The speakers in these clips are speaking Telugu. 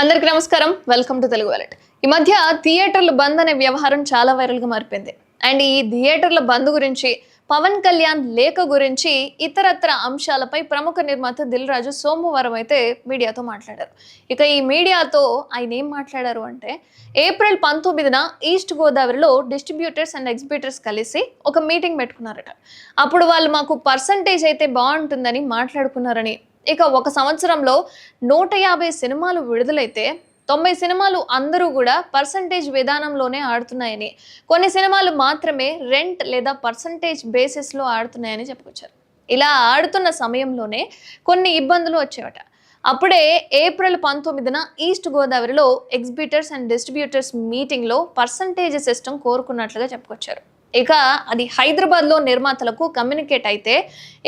అందరికీ నమస్కారం. వెల్కమ్ టు తెలుగు వాలెట్ ఈ మధ్య థియేటర్లు బంద్ అనే వ్యవహారం చాలా వైరల్గా మారిపోయింది. అండ్ ఈ థియేటర్ల బంద్ గురించి పవన్ కళ్యాణ్ లేఖ గురించి ఇతరత్ర అంశాలపై ప్రముఖ నిర్మాత దిల్ రాజు సోమవారం అయితే మీడియాతో మాట్లాడారు. ఇక ఈ మీడియాతో ఆయన ఏం మాట్లాడారు అంటే ఏప్రిల్ పంతొమ్మిదిన ఈస్ట్ గోదావరిలో డిస్ట్రిబ్యూటర్స్ అండ్ ఎగ్జిబ్యూటర్స్ కలిసి ఒక మీటింగ్ పెట్టుకున్నారట. అప్పుడు వాళ్ళు మాకు పర్సంటేజ్ అయితే బాగుంటుందని మాట్లాడుకున్నారని ఇక ఒక సంవత్సరంలో నూట యాభై సినిమాలు విడుదలైతే తొంభై సినిమాలు అందరూ కూడా పర్సంటేజ్ విధానంలోనే ఆడుతున్నాయని. కొన్ని సినిమాలు మాత్రమే రెంట్ లేదా పర్సంటేజ్ బేసిస్లో ఆడుతున్నాయని చెప్పుకొచ్చారు. ఇలా ఆడుతున్న సమయంలోనే కొన్ని ఇబ్బందులు వచ్చేవట. అప్పుడే ఏప్రిల్ పంతొమ్మిదిన ఈస్ట్ గోదావరిలో ఎగ్జిబిటర్స్ అండ్ డిస్ట్రిబ్యూటర్స్ మీటింగ్లో పర్సంటేజ్ సిస్టమ్ కోరుకున్నట్లుగా చెప్పుకొచ్చారు. ఇక అది హైదరాబాద్లో నిర్మాతలకు కమ్యూనికేట్ అయితే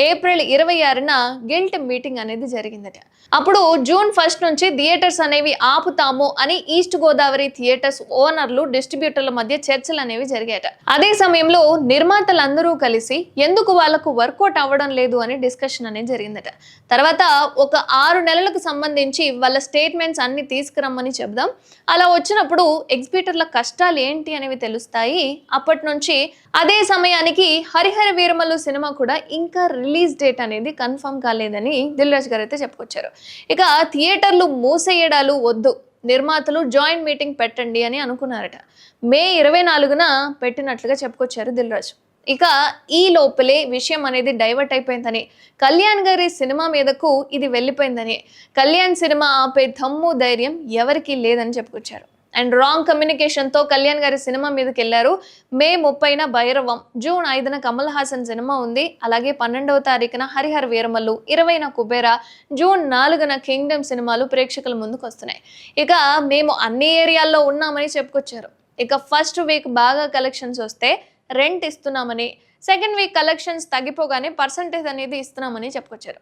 ఏప్రిల్ ఇరవై ఆరున గిల్ట్ మీటింగ్ అనేది జరిగిందట. అప్పుడు జూన్ ఫస్ట్ నుంచి థియేటర్స్ అనేవి ఆపుతాము అని ఈస్ట్ గోదావరి థియేటర్స్ ఓనర్లు డిస్ట్రిబ్యూటర్ల మధ్య చర్చలు అనేవి జరిగాయట. అదే సమయంలో నిర్మాతలందరూ కలిసి ఎందుకు వాళ్ళకు వర్కౌట్ అవ్వడం లేదు అని డిస్కషన్ అనేది జరిగిందట. తర్వాత ఒక ఆరు నెలలకు సంబంధించి వాళ్ళ స్టేట్మెంట్స్ అన్ని తీసుకురమ్మని చెప్దాం అలా వచ్చినప్పుడు ఎగ్జిబిటర్ల కష్టాలు ఏంటి అనేవి తెలుస్తాయి. అప్పటి నుంచి అదే సమయానికి హరిహర వీరమల్లు సినిమా కూడా ఇంకా రిలీజ్ డేట్ అనేది కన్ఫర్మ్ కాలేదని దిల్ రాజు గారు అయితే చెప్పుకొచ్చారు. ఇక థియేటర్లు మూసేయడాలు వద్దు నిర్మాతలు జాయింట్ మీటింగ్ పెట్టండి అని అనుకున్నారట. మే ఇరవై నాలుగున పెట్టినట్లుగా చెప్పుకొచ్చారు దిల్ రాజు ఇక ఈ లోపలే విషయం అనేది డైవర్ట్ అయిపోయిందని కళ్యాణ్ గారి సినిమా మీదకు ఇది వెళ్ళిపోయిందని కళ్యాణ్ సినిమా ఆపే దమ్ము ధైర్యం ఎవరికీ లేదని చెప్పుకొచ్చారు. అండ్ రాంగ్ కమ్యూనికేషన్తో కళ్యాణ్ గారి సినిమా మీదకి వెళ్ళారు మే ముప్పైన భైరవం జూన్ ఐదున కమల్ హాసన్ సినిమా ఉంది. అలాగే పన్నెండవ తారీఖున హరిహర వీరమల్లు ఇరవైన కుబేరా జూన్ నాలుగున కింగ్డమ్ సినిమాలు ప్రేక్షకుల ముందుకు వస్తున్నాయి ఇక మేము అన్ని ఏరియాల్లో ఉన్నామని చెప్పుకొచ్చారు. ఇక ఫస్ట్ వీక్ బాగా కలెక్షన్స్ వస్తే రెంట్ ఇస్తున్నామని సెకండ్ వీక్ కలెక్షన్స్ తగ్గిపోగానే పర్సంటేజ్ అనేది ఇస్తున్నామని చెప్పుకొచ్చారు.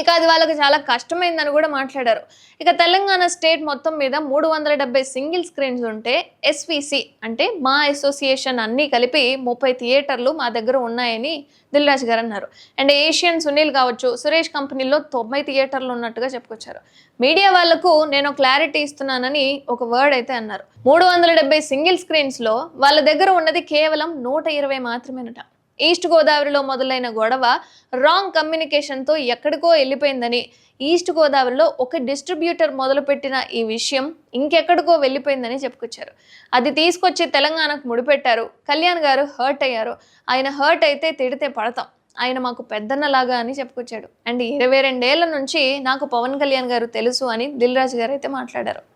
ఇక అది వాళ్ళకి చాలా కష్టమైందని కూడా మాట్లాడారు. ఇక తెలంగాణ స్టేట్ మొత్తం మీద మూడు వందల డెబ్బై సింగిల్ స్క్రీన్స్ ఉంటే ఎస్విసి అంటే మా అసోసియేషన్ అన్నీ కలిపి ముప్పై థియేటర్లు మా దగ్గర ఉన్నాయని దిల్రాజ్ గారు అన్నారు. అండ్ ఏషియన్ సునీల్ కావచ్చు సురేష్ కంపెనీలో తొంభై థియేటర్లు ఉన్నట్టుగా చెప్పుకొచ్చారు. మీడియా వాళ్ళకు నేను క్లారిటీ ఇస్తున్నానని ఒక వర్డ్ అయితే అన్నారు. మూడు వందల డెబ్బై సింగిల్ స్క్రీన్స్లో వాళ్ళ దగ్గర ఉన్నది కేవలం నూట ఇరవై మాత్రమేనట. ఈస్ట్ గోదావరిలో మొదలైన గొడవ రాంగ్ కమ్యూనికేషన్తో ఎక్కడికో వెళ్ళిపోయిందని. ఈస్ట్ గోదావరిలో ఒక డిస్ట్రిబ్యూటర్ మొదలుపెట్టిన ఈ విషయం ఇంకెక్కడికో వెళ్ళిపోయిందని చెప్పుకొచ్చారు. అది తీసుకొచ్చి తెలంగాణకు ముడిపెట్టారు. కళ్యాణ్ గారు హర్ట్ అయ్యారు. ఆయన హర్ట్ అయితే తిడితే పడతాం. ఆయన మాకు పెద్దన్నలాగా అని చెప్పుకొచ్చాడు. అండ్ ఇరవై రెండేళ్ళ నుంచి నాకు పవన్ కళ్యాణ్ గారు తెలుసు అని దిల్ రాజు గారు అయితే మాట్లాడారు.